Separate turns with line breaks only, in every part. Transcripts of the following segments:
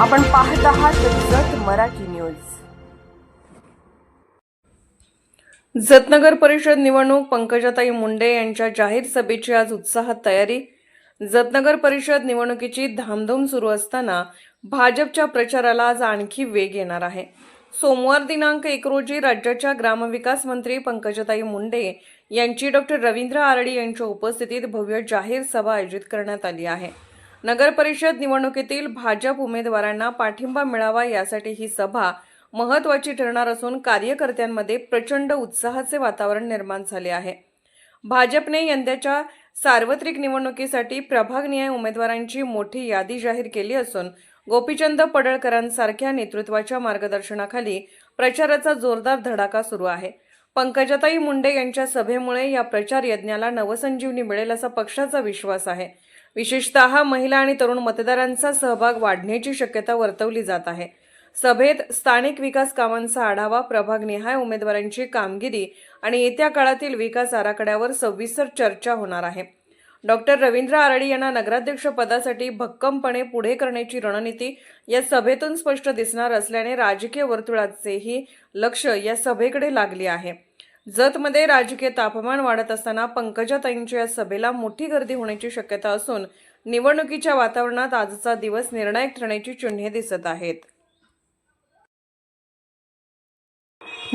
आपण पाहत आहात जत मराठी न्यूज. जतनगर परिषद निवडणूक पंकजाताई मुंडे यांच्या जाहीर सभेची आज उत्साहात तयारी. जतनगर परिषद निवडणुकीची धामधूम सुरू असताना भाजपच्या प्रचाराला आज आणखी वेग येणार आहे. सोमवार दिनांक एक रोजी राज्याच्या ग्रामविकास मंत्री पंकजाताई मुंडे यांची डॉक्टर रवींद्र आरडी यांच्या उपस्थितीत भव्य जाहीर सभा आयोजित करण्यात आली आहे. नगरपरिषद निवडणुकीतील भाजप उमेदवारांना पाठिंबा मिळावा यासाठी ही सभा महत्वाची ठरणार असून कार्यकर्त्यांमध्ये प्रचंड उत्साहाचे वातावरण निर्माण झाले आहे. भाजपने यंदाच्या सार्वत्रिक निवडणुकीसाठी प्रभागनिहाय उमेदवारांची मोठी यादी जाहीर केली असून गोपीचंद पडळकरांसारख्या नेतृत्वाच्या मार्गदर्शनाखाली प्रचाराचा जोरदार धडाका सुरू आहे. पंकजाताई मुंडे यांच्या सभेमुळे या प्रचार यज्ञाला नवसंजीवनी मिळेल असा पक्षाचा विश्वास आहे. विशेषतः महिला आणि तरुण मतदारांचा सहभाग वाढण्याची शक्यता वर्तवली जात आहे. सभेत स्थानिक विकास कामांचा आढावा प्रभागनिहाय उमेदवारांची कामगिरी आणि येत्या काळातील विकास आराखड्यावर सविस्तर चर्चा होणार आहे. डॉक्टर रवींद्र आराडी यांना नगराध्यक्ष पदासाठी भक्कमपणे पुढे करण्याची रणनीती या सभेतून स्पष्ट दिसणार असल्याने राजकीय वर्तुळाचेही लक्ष या सभेकडे लागले आहे. जतमध्ये राजकीय तापमान वाढत असताना पंकजाताईंच्या या सभेला मोठी गर्दी होण्याची शक्यता असून निवडणुकीच्या वातावरणात आजचा दिवस निर्णायक ठरण्याची चिन्हे दिसत आहेत.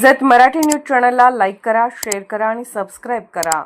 जत मराठी न्यूज चॅनलला लाईक करा शेअर करा आणि सबस्क्राईब करा.